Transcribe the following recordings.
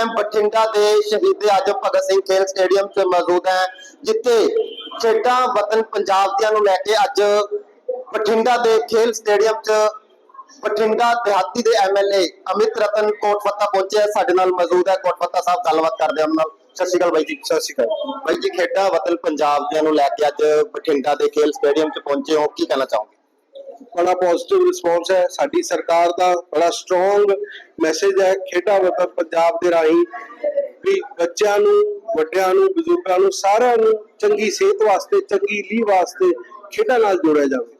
Time Bathinda ਦੇ ਸ਼ਹੀਦ ਆਜਮ ਭਗਤ ਸਿੰਘ ਖੇਲ ਸਟੇਡੀਅਮ 'ਚ ਮੌਜੂਦ ਹੈ ਜਿੱਥੇ ਖੇਡਾਂ ਵਤਨ ਪੰਜਾਬ ਦੀਆਂ ਨੂੰ ਲੈ ਕੇ ਅੱਜ ਬਠਿੰਡਾ ਦੇ ਖੇਲ ਸਟੇਡੀਅਮ 'ਚ ਬਠਿੰਡਾ ਦਿਹਾਤੀ ਦੇ ਐਮਐਲਏ ਅਮਿਤ ਰਤਨ ਕੋਟਫੱਤਾ ਪਹੁੰਚੇ ਸਾਡੇ ਨਾਲ ਮੌਜੂਦ ਹੈ। ਕੋਟਫੱਤਾ ਸਾਹਿਬ ਗੱਲਬਾਤ ਕਰਦੇ ਹਾਂ ਨਾਲ। ਸਤਿ ਸ਼੍ਰੀ ਅਕਾਲ ਬਾਈ ਜੀ। ਸਤਿ ਸ਼੍ਰੀ ਅਕਾਲ। ਬਾਈ ਜੀ ਖੇਡਾਂ ਵਤਨ ਪੰਜਾਬ ਦੀਆਂ ਨੂੰ ਲੈ ਕੇ ਅੱਜ ਬਠਿੰਡਾ ਦੇ ਖੇਲ ਸਟੇਡੀਅਮ 'ਚ ਪਹੁੰਚੇ ਹੋ। ਕੀ ਕਹਿਣਾ ਚਾਹੋਗੇ? ਬੜਾ ਪੋਜ਼ਿਟਿਵ ਰਿਸਪੌਂਸ ਹੈ। ਸਾਡੀ ਸਰਕਾਰ ਦਾ ਬੜਾ ਸਟਰੋਂਗ ਮੈਸੇਜ ਹੈ। ਖੇਡਾਂ ਵਤਨ ਪੰਜਾਬ ਦੇ ਰਾਹੀਂ ਵੀ ਬੱਚਿਆਂ ਨੂੰ, ਵੱਡਿਆਂ ਨੂੰ, ਬਜ਼ੁਰਗਾਂ ਨੂੰ, ਸਾਰਿਆਂ ਨੂੰ ਚੰਗੀ ਸਿਹਤ ਵਾਸਤੇ, ਚੰਗੀ ਲੀਹ ਵਾਸਤੇ ਖੇਡਾਂ ਨਾਲ ਜੋੜਿਆ ਜਾਵੇ।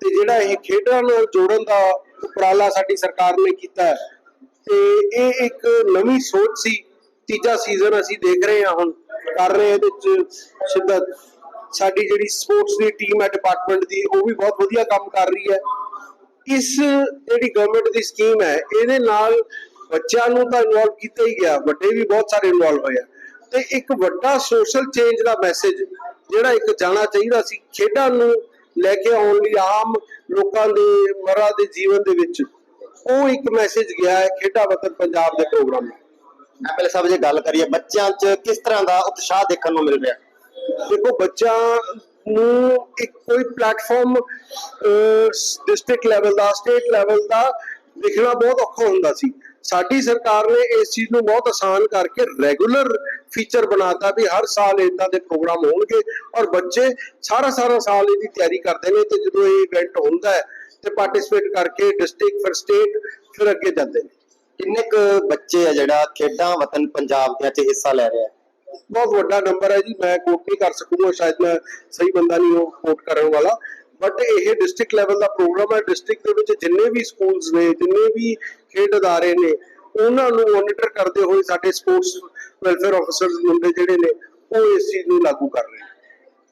ਤੇ ਜਿਹੜਾ ਇਹ ਖੇਡਾਂ ਨਾਲ ਜੋੜਨ ਦਾ ਉਪਰਾਲਾ ਸਾਡੀ ਸਰਕਾਰ ਨੇ ਕੀਤਾ ਹੈ, ਤੇ ਇਹ ਇੱਕ ਨਵੀਂ ਸੋਚ ਸੀ। ਤੀਜਾ ਸੀਜ਼ਨ ਅਸੀਂ ਦੇਖ ਰਹੇ ਹਾਂ ਹੁਣ, ਕਰ ਰਹੇ ਇਹਦੇ ਚ ਸ਼ਿੱਦਤ ਸਾਡੀ ਜਿਹੜੀ ਸਪੋਰਟਸ ਦੀ ਟੀਮ ਹੈ ਡਿਪਾਰਟਮੈਂਟ ਦੀ, ਉਹ ਵੀ ਬਹੁਤ ਵਧੀਆ ਕੰਮ ਕਰ ਰਹੀ ਹੈ। ਇਸ ਜਿਹੜੀ ਗਵਰਨਮੈਂਟ ਦੀ ਸਕੀਮ ਹੈ, ਇਹਦੇ ਨਾਲ ਬੱਚਿਆਂ ਨੂੰ ਤਾਂ ਇਨਵੋਲਵ ਕੀਤਾ ਹੀ ਗਿਆ, ਵੱਡੇ ਵੀ ਬਹੁਤ ਸਾਰੇ ਇਨਵੋਲਵ ਹੋਏ ਆ। ਤੇ ਇੱਕ ਵੱਡਾ ਸੋਸ਼ਲ ਚੇਂਜ ਦਾ ਮੈਸੇਜ ਜਿਹੜਾ ਇੱਕ ਜਾਣਾ ਚਾਹੀਦਾ ਸੀ, ਖੇਡਾਂ ਨੂੰ ਲੈ ਕੇ ਆਉਣ ਲਈ ਆਮ ਲੋਕਾਂ ਦੇ ਮਰਾਂ ਦੇ ਜੀਵਨ ਦੇ ਵਿੱਚ, ਉਹ ਇੱਕ ਮੈਸੇਜ ਗਿਆ ਹੈ, ਖੇਡਾਂ ਵਤਨ ਪੰਜਾਬ ਦੇ ਪ੍ਰੋਗਰਾਮ ਐਮਐਲਏ ਸਾਹਿਬ, ਜੇ ਗੱਲ ਕਰੀਏ, ਬੱਚਿਆਂ 'ਚ ਕਿਸ ਤਰ੍ਹਾਂ ਦਾ ਉਤਸ਼ਾਹ ਦੇਖਣ ਨੂੰ ਮਿਲ ਰਿਹਾ? ਦੇਖੋ ਬੱਚਾ ਨੂੰ ਇੱਕ ਕੋਈ ਪਲੇਟਫਾਰਮ ਡਿਸਟ੍ਰਿਕਟ ਲੈਵਲ ਦਾ ਸਟੇਟ ਲੈਵਲ ਦਾ ਲਿਖਣਾ ਬਹੁਤ ਔਖਾ ਹੁੰਦਾ ਸੀ। ਸਾਡੀ ਸਰਕਾਰ ਨੇ ਇਸ ਚੀਜ਼ ਨੂੰ ਬਹੁਤ ਆਸਾਨ ਕਰਕੇ ਰੈਗੂਲਰ ਫੀਚਰ ਬਣਾਤਾ ਵੀ ਹਰ ਸਾਲ ਇਦਾਂ ਦੇ ਪ੍ਰੋਗਰਾਮ ਹੋਣਗੇ ਔਰ ਬੱਚੇ ਸਾਰਾ ਸਾਰਾ ਸਾਲ ਇਹਦੀ ਤਿਆਰੀ ਕਰਦੇ ਨੇ ਤੇ ਜਦੋਂ ਇਹ ਇਵੈਂਟ ਹੁੰਦਾ ਹੈ ਤੇ ਪਾਰਟਿਸਿਪੇਟ ਕਰਕੇ ਡਿਸਟ੍ਰਿਕਟ ਫਿਰ ਸਟੇਟ ਫਿਰ ਅੱਗੇ ਜਾਂਦੇ ਨੇ। ਕਿੰਨੇ ਕੁ ਬੱਚੇ ਆ ਜਿਹੜਾ ਖੇਡਾਂ ਵਤਨ ਪੰਜਾਬ ਦੀਆਂ 'ਚ ਹਿੱਸਾ ਲੈ ਰਿਹਾ ਬਹੁਤ ਵੱਡਾ ਨੰਬਰ ਹੈ ਜੀ, ਮੈਂ ਕੋਟ ਨਹੀਂ ਕਰ ਸਕੂੰਗਾ, ਸ਼ਾਇਦ ਮੈਂ ਸਹੀ ਬੰਦਾ ਨਹੀਂ ਉਹ ਕੋਟ ਕਰਨ ਵਾਲਾ। ਬਟ ਇਹ ਡਿਸਟ੍ਰਿਕਟ ਲੈਵਲ ਦਾ ਪ੍ਰੋਗਰਾਮ ਹੈ ਡਿਸਟ੍ਰਿਕਟ ਦੇ ਵਿੱਚ ਜਿੰਨੇ ਵੀ ਸਕੂਲਸ ਨੇ, ਜਿੰਨੇ ਵੀ ਖੇਡ ਅਦਾਰੇ ਨੇ, ਉਹਨਾਂ ਨੂੰ ਮੋਨੀਟਰ ਕਰਦੇ ਹੋਏ ਸਾਡੇ ਸਪੋਰਟਸ ਵੈਲਫੇਅਰ ਆਫੀਸਰਸ ਮੁੰਡੇ ਜਿਹੜੇ ਨੇ, ਉਹ ਇਸ ਚੀਜ਼ ਨੂੰ ਲਾਗੂ ਕਰ ਰਹੇ ਨੇ।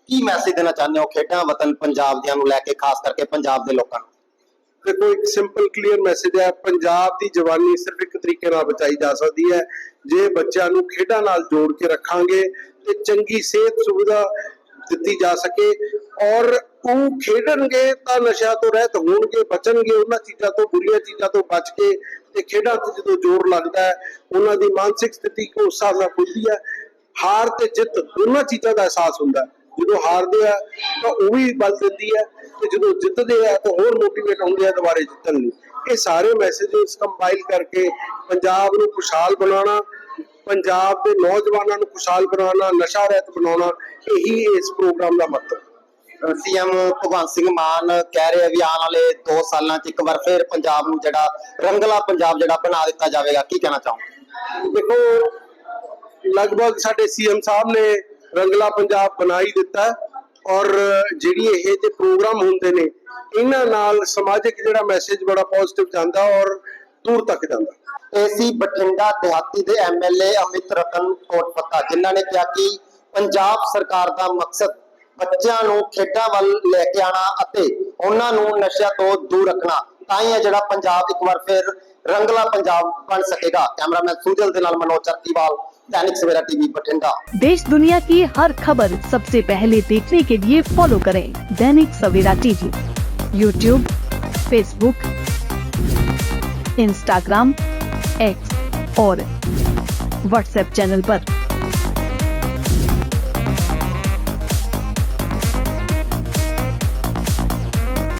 ਕੀ ਮੈਸੇਜ ਦੇਣਾ ਚਾਹੁੰਦੇ ਹੋ ਖੇਡਾਂ ਵਤਨ ਪੰਜਾਬ ਦੀਆਂ ਨੂੰ ਲੈ ਕੇ, ਖਾਸ ਕਰਕੇ ਪੰਜਾਬ ਦੇ ਲੋਕਾਂ ਨੂੰ? ਦੇਖੋ, ਇੱਕ ਸਿੰਪਲ ਕਲੀਅਰ ਮੈਸੇਜ ਹੈ, ਪੰਜਾਬ ਦੀ ਜਵਾਨੀ ਸਿਰਫ ਇੱਕ ਤਰੀਕੇ ਨਾਲ ਬਚਾਈ ਜਾ ਸਕਦੀ ਹੈ। ਜੇ ਬੱਚਿਆਂ ਨੂੰ ਖੇਡਾਂ ਨਾਲ ਜੋੜ ਕੇ ਰੱਖਾਂਗੇ, ਤੇ ਚੰਗੀ ਸਿਹਤ ਸੁਵਿਧਾ ਦਿੱਤੀ ਜਾ ਸਕੇ, ਔਰ ਉਹ ਖੇਡਣਗੇ ਤਾਂ ਨਸ਼ਿਆਂ ਤੋਂ ਰਹਿਤ ਹੋਣਗੇ, ਬਚਣਗੇ, ਉਹਨਾਂ ਚੀਜ਼ਾਂ ਤੋਂ, ਬੁਰੀਆਂ ਚੀਜ਼ਾਂ ਤੋਂ ਬਚ ਕੇ ਤੇ ਖੇਡਾਂ 'ਚ ਜਦੋਂ ਜ਼ੋਰ ਲੱਗਦਾ ਹੈ, ਉਹਨਾਂ ਦੀ ਮਾਨਸਿਕ ਸਥਿਤੀ ਕੋ ਹਿਸਾਬ ਨਾਲ ਖੁੱਲਦੀ ਹੈ, ਹਾਰ ਤੇ ਜਿੱਤ ਦੋਨਾਂ ਚੀਜ਼ਾਂ ਦਾ ਅਹਿਸਾਸ ਹੁੰਦਾ ਹੈ। ਜਦੋਂ ਹਾਰਦੇ ਆ ਤਾਂ ਉਹ ਵੀ ਬਲ ਦਿੰਦੀ ਹੈ ਤੇ ਜਦੋਂ ਜਿੱਤਦੇ ਆ ਤਾਂ ਹੋਰ ਮੋਟੀਵੇਟ ਹੁੰਦੇ ਆ ਦੁਬਾਰੇ ਜਿੱਤਣ ਲਈ। ਇਹ ਸਾਰੇ ਮੈਸੇजेस ਕੰਪਾਈਲ ਕਰਕੇ ਪੰਜਾਬ ਨੂੰ ਖੁਸ਼ਹਾਲ ਬਣਾਉਣਾ ਪੰਜਾਬ ਦੇ ਨੌਜਵਾਨਾਂ ਨੂੰ ਖੁਸ਼ਹਾਲ ਬਣਾਉਣਾ ਨਸ਼ਾ ਰਹਿਤ ਬਣਾਉਣਾ ਇਹੀ ਇਸ ਪ੍ਰੋਗਰਾਮ ਦਾ ਮਤਲਬ ਸੀਐਮ ਭਗਵੰਤ ਸਿੰਘ ਮਾਨ ਕਹਿ ਰਹੇ ਆ ਵੀ ਆਉਣ ਵਾਲੇ 2 ਸਾਲਾਂ 'ਚ ਇੱਕ ਵਾਰ ਫੇਰ ਪੰਜਾਬ ਨੂੰ ਜਿਹੜਾ ਰੰਗਲਾ ਪੰਜਾਬ ਜਿਹੜਾ ਬਣਾ ਦਿੱਤਾ ਜਾਵੇਗਾ ਕੀ ਕਹਿਣਾ ਚਾਹੋ ਦੇਖੋ ਲਗਭਗ ਸਾਡੇ ਸੀਐਮ ਸਾਹਿਬ ਨੇ ਰੰਗਲਾ ਪੰਜਾਬ ਬਣਾ ਦਿੱਤਾ ਔਰ ਜਿਹੜੀ ਇਹ ਤੇ ਪ੍ਰੋਗਰਾਮ ਹੁੰਦੇ ਨੇ, ਇਹਨਾਂ ਨਾਲ ਸਮਾਜਿਕ ਜਿਹੜਾ ਮੈਸੇਜ ਬੜਾ ਪੋਜ਼ਿਟਿਵ ਜਾਂਦਾ ਔਰ ਦੂਰ ਤੱਕ ਜਾਂਦਾ। ਏਸੀ ਬਠਿੰਡਾ ਦਿਹਾਤੀ ਦੇ ਐਮਐਲਏ ਅਮਿਤ ਰਤਨ ਕੋਟਪੱਤਾ, ਜਿਨ੍ਹਾਂ ਨੇ ਕਿਹਾ ਕਿ ਪੰਜਾਬ ਸਰਕਾਰ ਦਾ ਮਕਸਦ ਬੱਚਿਆਂ ਨੂੰ ਖੇਡਾਂ ਵੱਲ ਲੈ ਕੇ ਆਣਾ ਅਤੇ ਉਹਨਾਂ ਨੂੰ ਨਸ਼ਿਆਂ ਤੋਂ ਦੂਰ ਰੱਖਣਾ। ਤਾਂ ਹੀ ਹੈ ਜਿਹੜਾ ਪੰਜਾਬ ਇੱਕ ਵਾਰ ਫਿਰ ਰੰਗਲਾ ਪੰਜਾਬ ਬਣ ਸਕੇਗਾ ਕੈਮਰਾਮੈਨ ਸੁਜਲ ਦੇ ਨਾਲ ਮਨੋਜ ਚਰਕੀਵਾਲ दैनिक सवेरा टीवी बठिंडा देश दुनिया की हर खबर सबसे पहले देखने के लिए फॉलो करें Dainik Savera TV YouTube Facebook Instagram X और व्हाट्सएप चैनल पर।